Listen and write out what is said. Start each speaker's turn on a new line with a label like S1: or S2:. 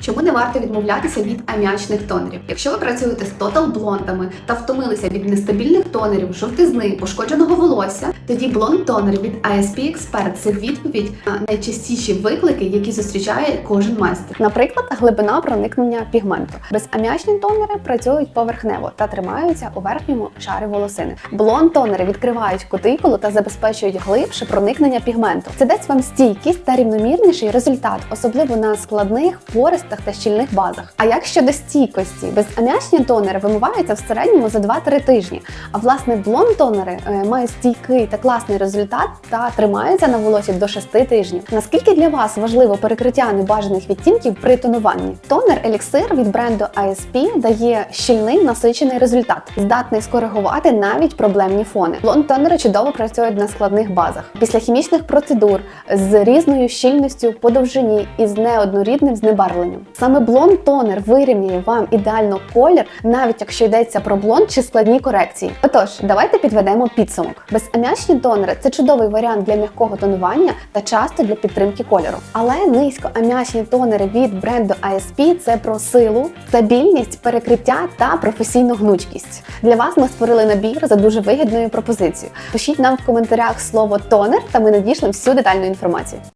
S1: Чому не варто відмовлятися від аміачних тонерів? Якщо ви працюєте з тотал блондами та втомилися від нестабільних тонерів, жовтизни, пошкодженого волосся, тоді блонд тонер від ISP Expert – це відповідь на найчастіші виклики, які зустрічає кожен майстер.
S2: Наприклад, глибина проникнення пігменту. Безаміачні тонери працюють поверхнево та тримаються у верхньому шарі волосини. Блонд тонери відкривають кутикулу та забезпечують глибше проникнення пігменту. Це дасть вам стійкість та рівномірніший результат, особливо на складних, пористих та щільних базах. А як щодо стійкості, безаміачні тонери вимиваються в середньому за 2-3 тижні. А власне блонд тонери е, мають стійкий та класний результат та тримаються на волосі до 6 тижнів. Наскільки для вас важливо перекриття небажаних відтінків при тонуванні? Тонер еліксир від бренду ISP дає щільний насичений результат, здатний скоригувати навіть проблемні фони. Блонд тонери чудово працюють на складних базах. Після хімічних процедур з різною щільністю по довжині і з неоднорідним знебарвленням. Саме блонд тонер вирівнює вам ідеально колір, навіть якщо йдеться про блонд чи складні корекції. Отож, давайте підведемо підсумок. Безаміачні тонери це чудовий варіант для м'якого тонування та часто для підтримки кольору. Але низькоаміачні тонери від бренду ISP – це про силу, стабільність, перекриття та професійну гнучкість. Для вас ми створили набір за дуже вигідною пропозицією. Пишіть нам в коментарях слово тонер, та ми надішлемо всю детальну інформацію.